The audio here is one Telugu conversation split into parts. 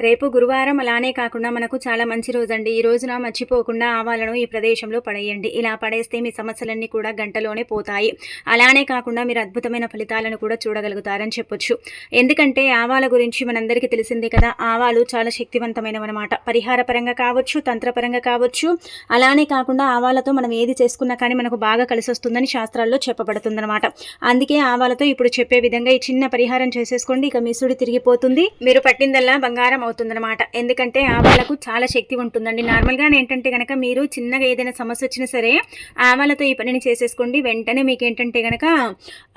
రేపు గురువారం అలానే కాకుండా మనకు చాలా మంచి రోజండి. ఈ రోజున మర్చిపోకుండా ఆవాలను ఈ ప్రదేశంలో పడేయండి. ఇలా పడేస్తే మీ సమస్యలన్నీ కూడా గంటలోనే పోతాయి. అలానే కాకుండా మీరు అద్భుతమైన ఫలితాలను కూడా చూడగలుగుతారని చెప్పొచ్చు. ఎందుకంటే ఆవాల గురించి మనందరికీ తెలిసిందే కదా. ఆవాలు చాలా శక్తివంతమైనవన్నమాట. పరిహార పరంగా కావచ్చు తంత్రపరంగా కావచ్చు అలానే కాకుండా ఆవాలతో మనం ఏది చేసుకున్నా కానీ మనకు బాగా కలిసి వస్తుందని శాస్త్రాల్లో చెప్పబడుతుందన్నమాట. అందుకే ఆవాలతో ఇప్పుడు చెప్పే విధంగా ఈ చిన్న పరిహారం చేసేసుకోండి. ఇక మీ సుడి తిరిగిపోతుంది. మీరు పట్టిందల్లా బంగారం అవుతుందన్నమాట. ఎందుకంటే ఆవాలకు చాలా శక్తి ఉంటుందండి. నార్మల్గా ఏంటంటే కనుక మీరు చిన్నగా ఏదైనా సమస్య వచ్చినా సరే ఆవాలతో ఈ పనిని చేసేసుకోండి. వెంటనే మీకు ఏంటంటే కనుక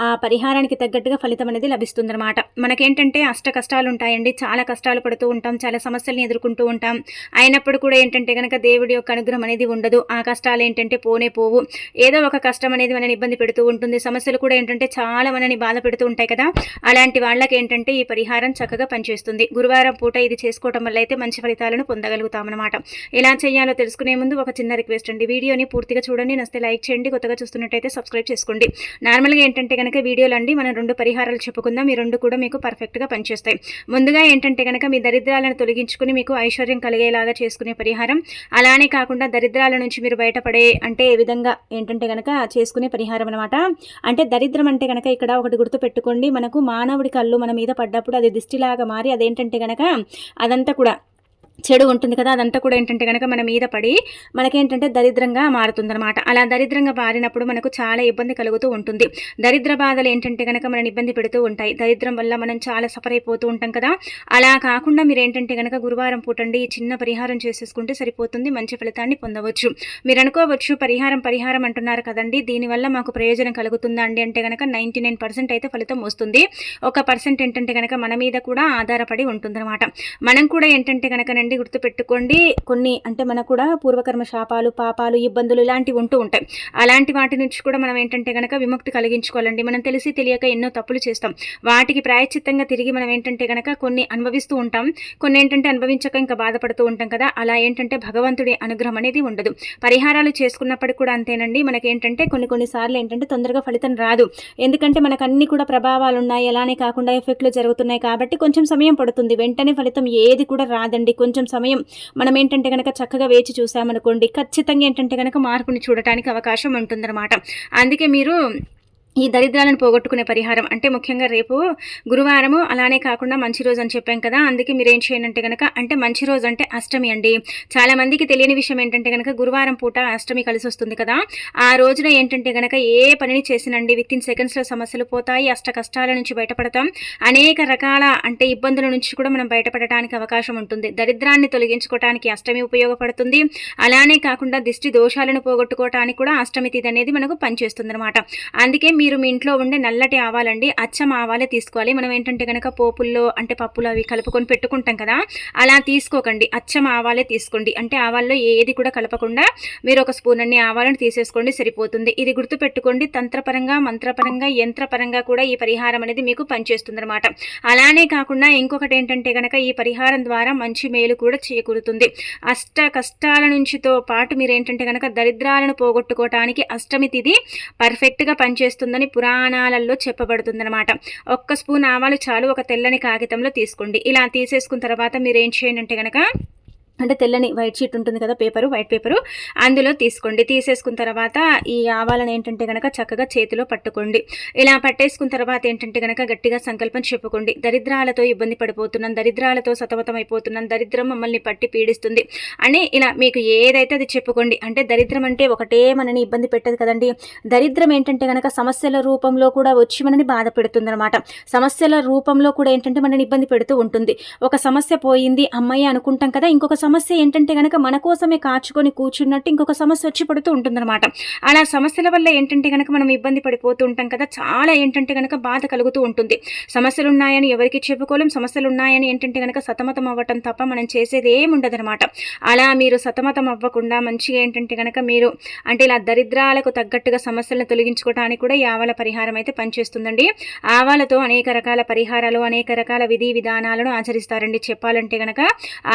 ఆ పరిహారానికి తగ్గట్టుగా ఫలితం అనేది లభిస్తుందన్నమాట. మనకేంటంటే అష్ట కష్టాలు ఉంటాయండి. చాలా కష్టాలు పడుతూ ఉంటాం. చాలా సమస్యల్ని ఎదుర్కొంటూ ఉంటాం. అయినప్పుడు కూడా ఏంటంటే కనుక దేవుడి యొక్క అనుగ్రహం అనేది ఉండదు. ఆ కష్టాలు ఏంటంటే పోనే పోవు. ఏదో ఒక కష్టం అనేది మనని ఇబ్బంది పెడుతూ ఉంటుంది. సమస్యలు కూడా ఏంటంటే చాలా మనని బాధ పెడుతూ ఉంటాయి కదా. అలాంటి వాళ్ళకి ఏంటంటే ఈ పరిహారం చక్కగా పనిచేస్తుంది. గురువారం పూట ఇది చేసుకోవటం వల్ల అయితే మంచి ఫలితాలను పొందగలుగుతామన్నమాట. ఎలా చేయాలో తెలుసుకునే ముందు ఒక చిన్న రిక్వెస్ట్ అండి. వీడియోని పూర్తిగా చూడండి నస్తే లైక్ చేయండి కొత్తగా చూస్తున్నట్టయితే సబ్స్క్రైబ్ చేసుకోండి. నార్మల్గా ఏంటంటే కనుక వీడియోలు అండి మనం రెండు పరిహారాలు చెప్పుకుందాం ఈ రెండు కూడా మీకు పర్ఫెక్ట్గా పనిచేస్తాయి. ముందుగా ఏంటంటే కనుక మీ దరిద్రాలను తొలగించుకుని మీకు ఐశ్వర్యం కలిగేలాగా చేసుకునే పరిహారం. అలానే కాకుండా దరిద్రాల నుంచి మీరు బయటపడే అంటే ఏ విధంగా ఏంటంటే కనుక చేసుకునే పరిహారం అనమాట అంటే దరిద్రం అంటే కనుక ఇక్కడ ఒకటి గుర్తు పెట్టుకోండి మనకు మానవుడి కళ్ళు మన మీద పడ్డప్పుడు అది దిష్టిలాగా మారి అదేంటంటే కనుక అదంతా కూడా చెడు ఉంటుంది కదా అదంతా కూడా ఏంటంటే కనుక మన మీద పడి మనకేంటంటే దరిద్రంగా మారుతుందన్నమాట. అలా దరిద్రంగా మారినప్పుడు మనకు చాలా ఇబ్బంది కలుగుతూ ఉంటుంది. దరిద్ర బాధలు ఏంటంటే కనుక మనని ఇబ్బంది పెడుతూ ఉంటాయి. దరిద్రం వల్ల మనం చాలా సఫర్ అయిపోతూ ఉంటాం కదా. అలా కాకుండా మీరు ఏంటంటే కనుక గురువారం పూటండి ఈ చిన్న పరిహారం చేసేసుకుంటే సరిపోతుంది మంచి ఫలితాన్ని పొందవచ్చు. మీరు అనుకోవచ్చు పరిహారం పరిహారం అంటున్నారు కదండి. దీనివల్ల మాకు ప్రయోజనం కలుగుతుందా అండి అంటే కనుక నైంటీ అయితే ఫలితం వస్తుంది. ఒక పర్సెంట్ ఏంటంటే కనుక మన మీద కూడా ఆధారపడి ఉంటుందన్నమాట. మనం కూడా ఏంటంటే కనుక చేయండి గుర్తుపెట్టుకోండి? కొన్ని అంటే మనకు కూడా పూర్వకర్మ శాపాలు పాపాలు ఇబ్బందులు ఇలాంటివి ఉంటూ ఉంటాయి. అలాంటి వాటి నుంచి కూడా మనం ఏంటంటే కనుక విముక్తి కలిగించుకోవాలండి. మనం తెలిసి తెలియక ఎన్నో తప్పులు చేస్తాం. వాటికి ప్రాయచిత్తంగా తిరిగి మనం ఏంటంటే కనుక కొన్ని అనుభవిస్తూ ఉంటాం. కొన్ని ఏంటంటే అనుభవించక ఇంకా బాధపడుతూ ఉంటాం కదా. అలా ఏంటంటే భగవంతుడి అనుగ్రహం అనేది ఉండదు. పరిహారాలు చేసుకున్నప్పటికి కూడా అంతేనండి. మనకి ఏంటంటే కొన్ని కొన్నిసార్లు ఏంటంటే తొందరగా ఫలితం రాదు. ఎందుకంటే మనకు అన్ని కూడా ప్రభావాలు ఉన్నాయి. అలానే కాకుండా ఎఫెక్ట్లు జరుగుతున్నాయి కాబట్టి కొంచెం సమయం పడుతుంది. వెంటనే ఫలితం ఏది కూడా రాదండి. కొంచెం కొంచెం సమయం మనం ఏంటంటే కనుక చక్కగా వేచి చూసామనుకోండి ఖచ్చితంగా ఏంటంటే కనుక మార్పుని చూడటానికి అవకాశం ఉంటుందన్నమాట. అందుకే మీరు ఈ దరిద్రాలను పోగొట్టుకునే పరిహారం. అంటే ముఖ్యంగా రేపు గురువారము అలానే కాకుండా మంచి రోజు అని చెప్పాం కదా అందుకే మీరు ఏం చేయండి కనుక అంటే మంచి రోజు అంటే అష్టమి అండి. చాలా మందికి తెలియని విషయం ఏంటంటే కనుక గురువారం పూట అష్టమి కలిసి వస్తుంది కదా. ఆ రోజున ఏంటంటే కనుక ఏ పనిని చేసినండి విత్ ఇన్ సెకండ్స్లో సమస్యలు పోతాయి అష్ట కష్టాల నుంచి బయటపడతాం. అనేక రకాల అంటే ఇబ్బందుల నుంచి కూడా మనం బయటపడటానికి అవకాశం ఉంటుంది. దరిద్రాన్ని తొలగించుకోవటానికి అష్టమి ఉపయోగపడుతుంది. అలానే కాకుండా దిష్టి దోషాలను పోగొట్టుకోవటానికి కూడా అష్టమి తిది అనేది మనకు పనిచేస్తుంది అనమాట అందుకే మీరు మీ ఇంట్లో ఉండే నల్లటి ఆవాలండి అచ్చం ఆవాలే తీసుకోవాలి. మనం ఏంటంటే కనుక పోపుల్లో అంటే పప్పులు అవి కలుపుకొని పెట్టుకుంటాం కదా అలా తీసుకోకండి. అచ్చం ఆవాలే తీసుకోండి. అంటే ఆవాల్లో ఏది కూడా కలపకుండా మీరు ఒక స్పూన్ అన్ని ఆవాలను తీసేసుకోండి సరిపోతుంది. ఇది గుర్తుపెట్టుకోండి. తంత్రపరంగా మంత్రపరంగా యంత్రపరంగా కూడా ఈ పరిహారం అనేది మీకు పనిచేస్తుంది అనమాట అలానే కాకుండా ఇంకొకటి ఏంటంటే కనుక ఈ పరిహారం ద్వారా మంచి మేలు కూడా చేకూరుతుంది. అష్ట కష్టాల నుంచితో పాటు మీరు ఏంటంటే కనుక దరిద్రాలను పోగొట్టుకోవటానికి అష్టమి తిది పర్ఫెక్ట్గా పనిచేస్తుందని ఉంటుందని పురాణాలలో చెప్పబడుతుందన్నమాట. ఒక్క స్పూన్ ఆవాలు చాలు ఒక తెల్లని కాగితంలో తీసుకోండి. ఇలా తీసేసుకున్న తర్వాత మీరు ఏం చేయండి అంటే కనుక అంటే తెల్లని వైట్ షీట్ ఉంటుంది కదా పేపరు వైట్ పేపరు. అందులో తీసుకోండి. తీసేసుకున్న తర్వాత ఈ ఆవాలను ఏంటంటే కనుక చక్కగా చేతిలో పట్టుకోండి. ఇలా పట్టేసుకున్న తర్వాత ఏంటంటే కనుక గట్టిగా సంకల్పం చెప్పుకోండి. దరిద్రాలతో ఇబ్బంది పడిపోతున్నాం దరిద్రాలతో సతమతం అయిపోతున్నాం దరిద్రం మమ్మల్ని పట్టి పీడిస్తుంది అని ఇలా మీకు ఏదైతే అది చెప్పుకోండి. అంటే దరిద్రం అంటే ఒకటే మనని ఇబ్బంది పెట్టదు కదండి. దరిద్రం ఏంటంటే కనుక సమస్యల రూపంలో కూడా వచ్చి మనని బాధ పెడుతుంది అనమాట సమస్యల రూపంలో కూడా ఏంటంటే మనని ఇబ్బంది పెడుతూ ఉంటుంది. ఒక సమస్య పోయింది అమ్మాయి అనుకుంటాం కదా ఇంకొక సమస్య ఏంటంటే కనుక మన కోసమే కాచుకొని కూర్చున్నట్టు ఇంకొక సమస్య వచ్చి పడుతూ ఉంటుందన్నమాట. అలా సమస్యల వల్ల ఏంటంటే కనుక మనం ఇబ్బంది పడిపోతూ ఉంటాం కదా చాలా ఏంటంటే కనుక బాధ కలుగుతూ ఉంటుంది. సమస్యలు ఉన్నాయని ఎవరికి చెప్పుకోలేం సమస్యలు ఉన్నాయని ఏంటంటే కనుక సతమతం అవ్వటం తప్ప మనం చేసేది ఏముండదనమాట అలా మీరు సతమతం అవ్వకుండా మంచిగా ఏంటంటే కనుక మీరు అంటే ఇలా దరిద్రాలకు తగ్గట్టుగా సమస్యలను తొలగించుకోవడానికి కూడా ఈ ఆవాల పరిహారం అయితే పనిచేస్తుందండి. ఆవాలతో అనేక రకాల పరిహారాలు అనేక రకాల విధి విధానాలను ఆచరిస్తారండి. చెప్పాలంటే కనుక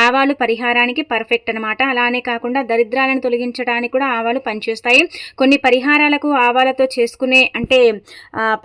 ఆవాలు పరిహారాన్ని తొలగించుకోవడానికి పర్ఫెక్ట్ అనమాట అలానే కాకుండా దరిద్రాలను తొలగించడానికి కూడా ఆవాలు పనిచేస్తాయి. కొన్ని పరిహారాలకు ఆవాలతో చేసుకునే అంటే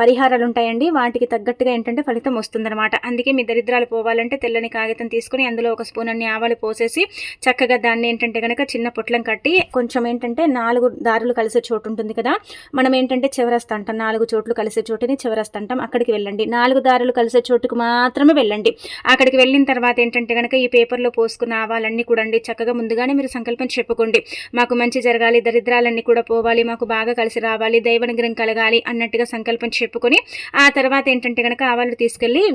పరిహారాలు ఉంటాయండి వాటికి తగ్గట్టుగా ఏంటంటే ఫలితం వస్తుందన్నమాట. అందుకే మీ దరిద్రాలు పోవాలంటే తెల్లని కాగితం తీసుకుని అందులో ఒక స్పూన్ అన్ని ఆవాలు పోసేసి చక్కగా దాన్ని ఏంటంటే కనుక చిన్న పొట్లం కట్టి కొంచెం ఏంటంటే నాలుగు దారులు కలిసే చోటు ఉంటుంది కదా. మనం ఏంటంటే చివరస్త అంటాం. నాలుగు చోట్లు కలిసే చోటుని చివరస్త అంటాం. అక్కడికి వెళ్ళండి. నాలుగు దారులు కలిసే చోటుకు మాత్రమే వెళ్ళండి. అక్కడికి వెళ్ళిన తర్వాత ఏంటంటే కనుక ఈ పేపర్లో పోసుకున్న ఆవాలన్నీ కూడా అండి. చక్కగా ముందుగానే మీరు సంకల్పం చెప్పుకోండి. మాకు మంచి జరగాలి దరిద్రాలన్నీ కూడా పోవాలి మాకు బాగా కలిసి రావాలి దైవనుగ్రహం కలగాలి అన్నట్టుగా సంకల్పం చెప్పుకొని ఆ తర్వాత ఏంటంటే కనుక ఆవాలు తీసుకెళ్ళి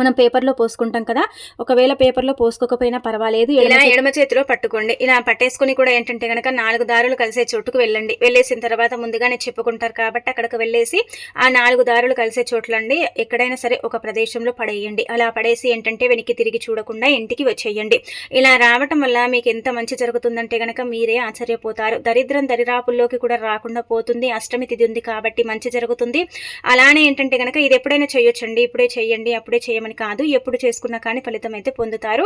మనం పేపర్లో పోసుకుంటాం కదా ఒకవేళ పేపర్లో పోసుకోకపోయినా పర్వాలేదు ఇలా ఎడమ చేతిలో పట్టుకోండి. ఇలా పట్టేసుకుని కూడా ఏంటంటే కనుక నాలుగు దారులు కలిసే చోటుకు వెళ్ళండి. వెళ్ళేసిన తర్వాత ముందుగానే చెప్పుకుంటారు కాబట్టి అక్కడికి వెళ్ళేసి ఆ నాలుగు దారులు కలిసే చోట్లండి. ఎక్కడైనా సరే ఒక ప్రదేశంలో పడేయండి. అలా పడేసి ఏంటంటే వెనక్కి తిరిగి చూడకుండా ఇంటికి వచ్చేయండి. ఇలా రావటం వల్ల మీకు ఎంత మంచి జరుగుతుందంటే గనక మీరే ఆశ్చర్యపోతారు. దరిద్రం దరిరాపుల్లోకి కూడా రాకుండా పోతుంది. అష్టమి తిథి ఉంది కాబట్టి మంచి జరుగుతుంది. అలానే ఏంటంటే గనక ఇది ఎప్పుడైనా చేయొచ్చండి. ఇప్పుడే చేయండి అప్పుడే చేయమని కాదు ఎప్పుడు చేసుకున్నా కానీ ఫలితం అయితే పొందుతారు.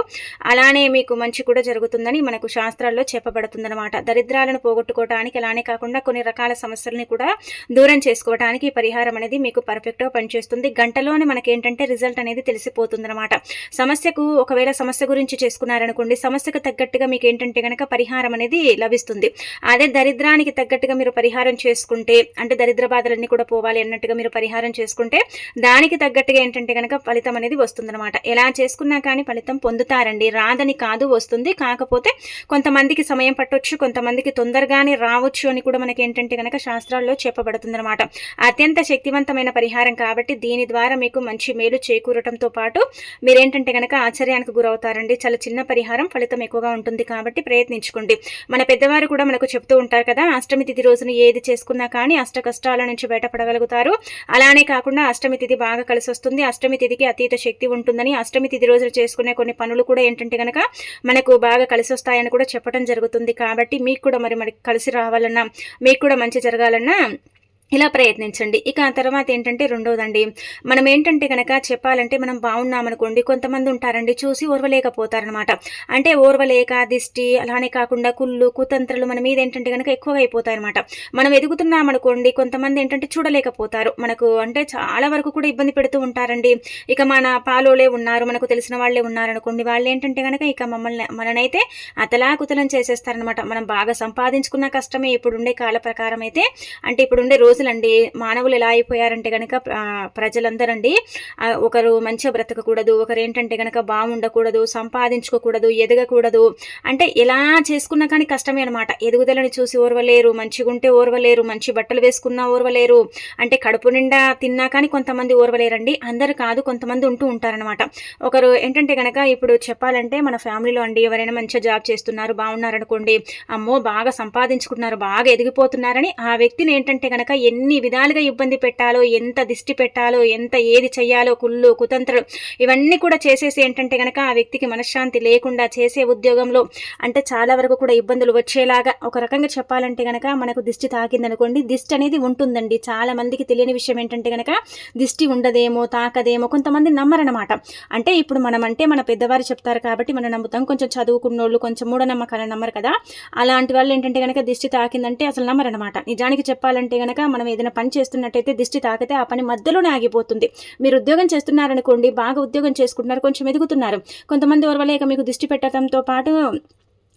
అలానే మీకు మంచి కూడా జరుగుతుందని మనకు శాస్త్రాల్లో చెప్పబడుతుందన్నమాట. దరిద్రాలను పోగొట్టుకోవడానికి అలానే కాకుండా కొన్ని రకాల సమస్యల్ని కూడా దూరం చేసుకోవడానికి పరిహారం అనేది మీకు పర్ఫెక్ట్గా పనిచేస్తుంది. గంటలోనే మనకేంటంటే రిజల్ట్ అనేది తెలిసిపోతుందన్నమాట. సమస్యకు ఒకవేళ సమస్య గురించి చేసుకున్నారనుకోండి సమస్యకు తగ్గట్టుగా మీకు ఏంటంటే కనుక పరిహారం అనేది లభిస్తుంది. అదే దరిద్రానికి తగ్గట్టుగా మీరు పరిహారం చేసుకుంటే అంటే దరిద్ర బాధలన్నీ కూడా పోవాలి అన్నట్టుగా మీరు పరిహారం చేసుకుంటే దానికి తగ్గట్టుగా ఏంటంటే కనుక ఫలితం అనేది వస్తుందన్నమాట. ఎలా చేసుకున్నా కానీ ఫలితం పొందుతారండి. రాదని కాదు వస్తుంది. కాకపోతే కొంతమందికి సమయం పట్టొచ్చు కొంతమందికి తొందరగానే రావచ్చు అని కూడా మనకి ఏంటంటే కనుక శాస్త్రాల్లో చెప్పబడుతుందన్నమాట. అత్యంత శక్తివంతమైన పరిహారం కాబట్టి దీని ద్వారా మీకు మంచి మేలు చేకూరటంతో పాటు మీరేంటంటే కనుక ఆశ్చర్యానికి గురవుతారండి. చాలా చిన్న పరిహారం ఫలితం ఎక్కువగా ఉంటుంది కాబట్టి ప్రయత్నించుకోండి. మన పెద్దవారు కూడా మనకు చెప్తూ ఉంటారు కదా అష్టమి తిథి రోజున ఏది చేసుకున్నా కానీ అష్ట కష్టాల నుంచి బయటపడగలుగుతారు. అలానే కాకుండా అష్టమి తిథి బాగా కలిసి వస్తుంది అష్టమి తిథికి అతీత శక్తి ఉంటుందని అష్టమి తిథి రోజులు చేసుకునే కొన్ని పనులు కూడా ఏంటంటే కనుక మనకు బాగా కలిసి వస్తాయని కూడా చెప్పడం జరుగుతుంది. కాబట్టి మీకు కూడా మరి మనకి కలిసి రావాలన్నా మీకు కూడా మంచి జరగాలన్నా ఇలా ప్రయత్నించండి. ఇక ఆ తర్వాత ఏంటంటే రెండోదండి మనం ఏంటంటే కనుక చెప్పాలంటే మనం బాగున్నామనుకోండి కొంతమంది ఉంటారండి చూసి ఓర్వలేకపోతారనమాట. అంటే ఓర్వలేక దిష్టి అలానే కాకుండా కుళ్ళు కుతంత్రలు మన మీద ఏంటంటే కనుక ఎక్కువగా అయిపోతాయన్నమాట మనం ఎదుగుతున్నామనుకోండి కొంతమంది ఏంటంటే చూడలేకపోతారు. మనకు అంటే చాలా వరకు కూడా ఇబ్బంది పెడుతూ ఉంటారండి. ఇక మన పాలోలే ఉన్నారు మనకు తెలిసిన వాళ్ళే ఉన్నారనుకోండి వాళ్ళు ఏంటంటే కనుక ఇక మమ్మల్ని మననైతే అతలాకుతలం చేసేస్తారనమాట. మనం బాగా సంపాదించుకున్న కష్టమే ఇప్పుడుండే కాల ప్రకారం అయితే అంటే ఇప్పుడుండే రోజులండి మానవులు ఎలా అయిపోయారంటే కనుక ప్రజలందరండి ఒకరు మంచిగా బ్రతకకూడదు ఒకరు ఏంటంటే కనుక బాగుండకూడదు సంపాదించుకోకూడదు ఎదగకూడదు. అంటే ఎలా చేసుకున్నా కానీ కష్టమే అనమాట ఎదుగుదలని చూసి ఓర్వలేరు మంచిగా ఉంటే ఓర్వలేరు మంచి బట్టలు వేసుకున్నా ఓర్వలేరు. అంటే కడుపు నిండా తిన్నా కానీ కొంతమంది ఓర్వలేరండి అందరు కాదు కొంతమంది ఉంటూ ఉంటారనమాట ఒకరు ఏంటంటే కనుక ఇప్పుడు చెప్పాలంటే మన ఫ్యామిలీలో అండి ఎవరైనా మంచిగా జాబ్ చేస్తున్నారు బాగున్నారనుకోండి అమ్మో బాగా సంపాదించుకుంటున్నారు బాగా ఎదిగిపోతున్నారని ఆ వ్యక్తిని ఏంటంటే కనుక ఎన్ని విధాలుగా ఇబ్బంది పెట్టాలో ఎంత దిష్టి పెట్టాలో ఎంత ఏది చెయ్యాలో కుళ్ళు కుతంత్రలు ఇవన్నీ కూడా చేసేసి ఏంటంటే కనుక ఆ వ్యక్తికి మనశ్శాంతి లేకుండా చేసే ఉద్యోగంలో అంటే చాలా వరకు కూడా ఇబ్బందులు వచ్చేలాగా ఒక రకంగా చెప్పాలంటే కనుక మనకు దిష్టి తాకిందనుకోండి దిష్టి అనేది ఉంటుందండి. చాలా మందికి తెలియని విషయం ఏంటంటే కనుక దిష్టి ఉండదేమో తాకదేమో కొంతమంది నమ్మరనమాట అంటే ఇప్పుడు మనం అంటే మన పెద్దవారు చెప్తారు కాబట్టి మనం నమ్ముతాం. కొంచెం చదువుకున్నోళ్ళు కొంచెం మూఢనమ్మకాలు నమ్మరు కదా. అలాంటి వాళ్ళు ఏంటంటే కనుక దిష్టి తాకిందంటే అసలు నమ్మరనమాట నిజానికి చెప్పాలంటే కనుక మనం ఏదైనా పని చేస్తున్నట్టయితే దిష్టి తాకితే ఆ పని మధ్యలోనే ఆగిపోతుంది. మీరు ఉద్యోగం చేస్తున్నారనుకోండి బాగా ఉద్యోగం చేసుకుంటున్నారు కొంచెం ఎదుగుతున్నారు. కొంతమంది ఓర్వలేక మీకు దిష్టి పెట్టడంతో పాటు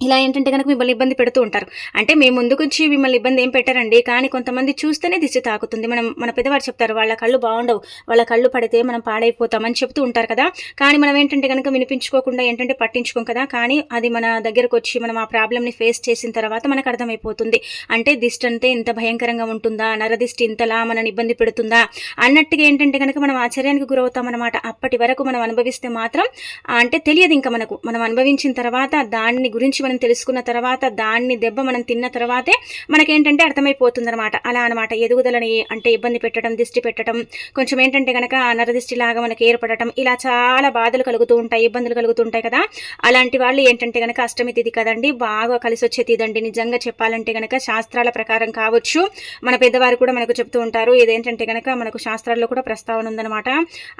ఇలా ఏంటంటే కనుక మిమ్మల్ని ఇబ్బంది పెడుతూ ఉంటారు. అంటే మేము ముందుకొచ్చి మిమ్మల్ని ఇబ్బంది ఏం పెట్టారండి. కానీ కొంతమంది చూస్తేనే దిష్టి తాకుతుంది. మనం మన పెద్దవారు చెప్తారు వాళ్ళ కళ్ళు బాగుండవు. వాళ్ళ కళ్ళు పడితే మనం పాడైపోతామని చెప్తూ ఉంటారు కదా. కానీ మనం ఏంటంటే కనుక వినిపించుకోకుండా ఏంటంటే పట్టించుకోం కదా. కానీ అది మన దగ్గరకు వచ్చి మనం ఆ ప్రాబ్లమ్ని ఫేస్ చేసిన తర్వాత మనకు అర్థమైపోతుంది. అంటే దిష్టి అంటే ఇంత భయంకరంగా ఉంటుందా? నరదిష్టి ఇంతలా మనని ఇబ్బంది పెడుతుందా? అన్నట్టుగా ఏంటంటే కనుక మనం ఆశ్చర్యానికి గురవుతాం అనమాట అప్పటి వరకు మనం అనుభవిస్తే మాత్రం అంటే తెలియదు ఇంకా మనకు. మనం అనుభవించిన తర్వాత దాని గురించి మనం మనం తెలుసుకున్న తర్వాత దాన్ని దెబ్బ మనం తిన్న తర్వాతే మనకేంటంటే అర్థమైపోతుంది అనమాట అలా అనమాట ఎదుగుదలని అంటే ఇబ్బంది పెట్టడం దిష్టి పెట్టడం కొంచెం ఏంటంటే కనుక నరదిష్టి లాగా మనకి ఏర్పడటం ఇలా చాలా బాధలు కలుగుతూ ఉంటాయి ఇబ్బందులు కలుగుతుంటాయి కదా. అలాంటి వాళ్ళు ఏంటంటే కనుక అష్టమి తిది కదండి బాగా కలిసి వచ్చే తిదండి. నిజంగా చెప్పాలంటే కనుక శాస్త్రాల ప్రకారం కావచ్చు. మన పెద్దవారు కూడా మనకు చెప్తూ ఉంటారు. ఇదేంటంటే కనుక మనకు శాస్త్రాల్లో కూడా ప్రస్తావన ఉందన్నమాట.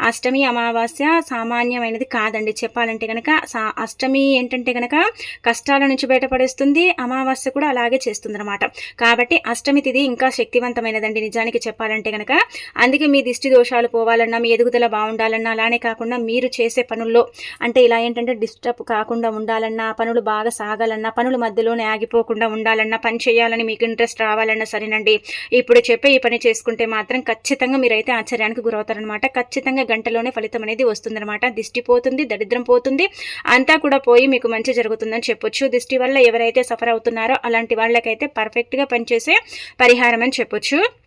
అష్టమి అమావాస్య సామాన్యమైనది కాదండి. చెప్పాలంటే కనుక అష్టమి ఏంటంటే కనుక కష్టాల నుంచి బయటపడేస్తుంది. అమావాస్య కూడా అలాగే చేస్తుంది అనమాట కాబట్టి అష్టమి తిది ఇంకా శక్తివంతమైనదండి నిజానికి చెప్పాలంటే కనుక అందుకే మీ దిష్టి దోషాలు పోవాలన్నా మీ ఎదుగుదల బాగుండాలన్నా అలానే కాకుండా మీరు చేసే పనుల్లో అంటే ఇలా ఏంటంటే డిస్టర్బ్ కాకుండా ఉండాలన్నా పనులు బాగా సాగాలన్నా పనుల మధ్యలోనే ఆగిపోకుండా ఉండాలన్నా పని చేయాలని మీకు ఇంట్రెస్ట్ రావాలన్నా సరేనండి. ఇప్పుడు చెప్పే ఈ పని చేసుకుంటే మాత్రం ఖచ్చితంగా మీరైతే ఆశ్చర్యానికి గురవుతారనమాట ఖచ్చితంగా గంటలోనే ఫలితం అనేది వస్తుందన్నమాట. దిష్టి పోతుంది దరిద్రం పోతుంది. అంతా కూడా పోయి మీకు మంచి జరుగుతుందని చెప్పొచ్చు. దృష్టి వల్ల ఎవరైతే సఫర్ అవుతున్నారో అలాంటి వాళ్ళకైతే పర్ఫెక్ట్గా పనిచేసే పరిహారం అని చెప్పొచ్చు.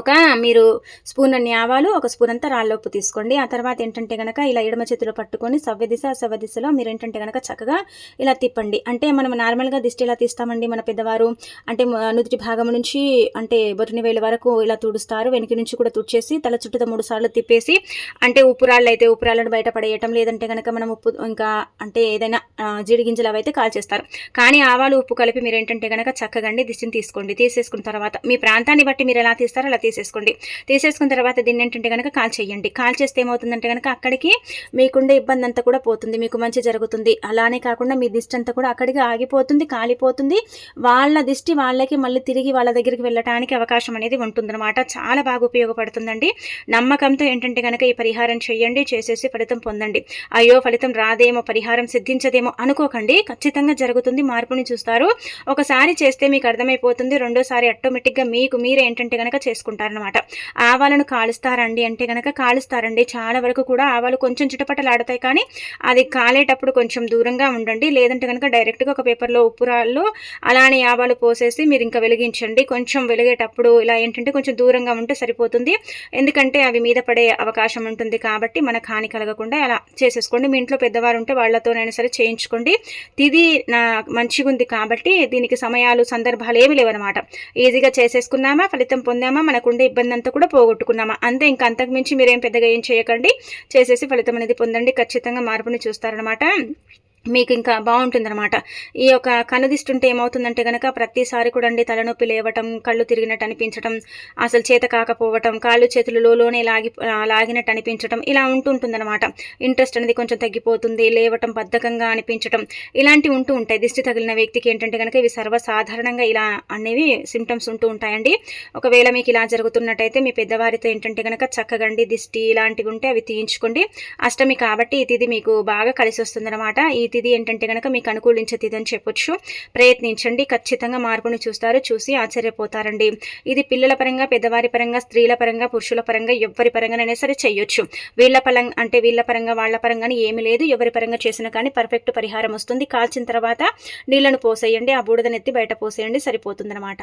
ఒక మీరు స్పూన్ అన్ని ఆవాలు ఒక స్పూన్ అంతా రాళ్ళొప్పు తీసుకోండి. ఆ తర్వాత ఏంటంటే కనుక ఇలా ఎడమ చేతిలో పట్టుకొని సవ్య దిశ సవ్య దిశలో మీరు ఏంటంటే కనుక చక్కగా ఇలా తిప్పండి. అంటే మనం నార్మల్గా దిష్టి ఇలా తీస్తామండి? మన పెద్దవారు అంటే నుదుటి భాగం నుంచి అంటే బొటిని వేల వరకు ఇలా తుడుస్తారు. వెనక నుంచి కూడా తుడిచేసి తల చుట్టూ మూడు సార్లు తిప్పేసి అంటే ఉప్పురాళ్ళు అయితే ఉప్పురాళ్ళను బయట పడేయటం లేదంటే కనుక మనం ఉప్పు ఇంకా అంటే ఏదైనా జీడిగింజలు అవైతే కాల్చేస్తారు. కానీ ఆవాలు ఉప్పు కలిపి మీరు ఏంటంటే కనుక చక్కగా దిష్టిని తీసుకోండి. తీసేసుకున్న తర్వాత మీ ప్రాంతాన్ని బట్టి మీరు ఎలా తీస్తారో అలా తీసేసుకోండి. తీసేసుకున్న తర్వాత దీన్ని ఏంటంటే కనుక కాల్ చేయండి. కాల్ చేస్తే ఏమవుతుందంటే కనుక అక్కడికి మీకుండే ఇబ్బంది అంతా కూడా పోతుంది. మీకు మంచి జరుగుతుంది. అలానే కాకుండా మీ దిష్టి అంతా కూడా అక్కడికి ఆగిపోతుంది కాలిపోతుంది. వాళ్ళ దిష్టి వాళ్ళకి మళ్ళీ తిరిగి వాళ్ళ దగ్గరికి వెళ్ళటానికి అవకాశం అనేది ఉంటుందన్నమాట. చాలా బాగా ఉపయోగపడుతుందండి. నమ్మకంతో ఏంటంటే కనుక ఈ పరిహారం చేయండి చేసేసి ఫలితం పొందండి. అయ్యో ఫలితం రాదేమో పరిహారం సిద్ధించదేమో అనుకోకండి. ఖచ్చితంగా జరుగుతుంది మార్పుని చూస్తారు. ఒకసారి చేస్తే మీకు అర్థమైపోతుంది. రెండోసారి ఆటోమేటిక్గా మీకు మీరే ఏంటంటే కనుక చేసుకుంటారు. చేసుకుంటారనమాట ఆవాలను కాలుస్తారండి అంటే కనుక కాలుస్తారండి. చాలా వరకు కూడా ఆవాలు కొంచెం చిటపటలాడతాయి కానీ అది కాలేటప్పుడు కొంచెం దూరంగా ఉండండి. లేదంటే కనుక డైరెక్ట్గా ఒక పేపర్లో ఉప్పురాల్లో అలానే ఆవాలు పోసేసి మీరు ఇంకా వెలిగించండి. కొంచెం వెలిగేటప్పుడు ఇలా ఏంటంటే కొంచెం దూరంగా ఉంటే సరిపోతుంది. ఎందుకంటే అవి మీద పడే అవకాశం ఉంటుంది కాబట్టి మనకు హాని కలగకుండా అలా చేసేసుకోండి. మీ ఇంట్లో పెద్దవారు ఉంటే వాళ్ళతోనైనా సరే చేయించుకోండి. తిది నా మంచిగా ఉంది కాబట్టి దీనికి సమయాలు సందర్భాలు ఏమి లేవన్నమాట. ఈజీగా చేసేసుకున్నామా? ఫలితం పొందామా? మన మనకుండే ఇబ్బంది అంతా కూడా పోగొట్టుకున్నామా? అంతే ఇంకా అంతకుమించి మీరేం పెద్దగా ఏం చేయకండి. చేసేసి ఫలితం అనేది పొందండి. ఖచ్చితంగా మార్పుని చూస్తారనమాట మీకు ఇంకా బాగుంటుందన్నమాట ఈ యొక్క కనుదిస్తుంటే ఏమవుతుందంటే కనుక ప్రతిసారి కూడా అండి తలనొప్పి లేవటం కళ్ళు తిరిగినట్టు అనిపించటం అసలు చేత కాకపోవటం కాళ్ళు చేతులు లోనే లాగి లాగినట్టు అనిపించటం ఇలా ఉంటుంటుందన్నమాట. ఇంట్రెస్ట్ అనేది కొంచెం తగ్గిపోతుంది లేవటం బద్ధకంగా అనిపించటం ఇలాంటివి ఉంటూ ఉంటాయి. దిష్టి తగిలిన వ్యక్తికి ఏంటంటే కనుక ఇవి సర్వసాధారణంగా ఇలా అనేవి సిమ్టమ్స్ ఉంటూ ఉంటాయండి. ఒకవేళ మీకు ఇలా జరుగుతున్నట్టయితే మీ పెద్దవారితో ఏంటంటే కనుక చక్కగండి దిష్టి ఇలాంటివి ఉంటే అవి తీయించుకోండి. అష్టమి కాబట్టి ఇది మీకు బాగా కలిసి వస్తుందన్నమాట ఈ తిథి ఏంటంటే కనుక మీకు అనుకూలించే తిథి అని చెప్పొచ్చు. ప్రయత్నించండి. ఖచ్చితంగా మార్పుని చూస్తారు చూసి ఆశ్చర్యపోతారండి. ఇది పిల్లల పరంగా పెద్దవారి పరంగా స్త్రీల పరంగా పురుషుల పరంగా ఎవరి పరంగానైనా సరే చేయొచ్చు. వీళ్ళ పరంగా అంటే వీళ్ళ పరంగా వాళ్ళ పరంగానే ఏమి లేదు. ఎవరి పరంగా చేసినా కానీ పర్ఫెక్ట్ పరిహారం వస్తుంది. కాల్చిన తర్వాత నీళ్ళను పోసేయండి. ఆ బూడిదనెత్తి బయట పోసేయండి. సరిపోతుందన్నమాట.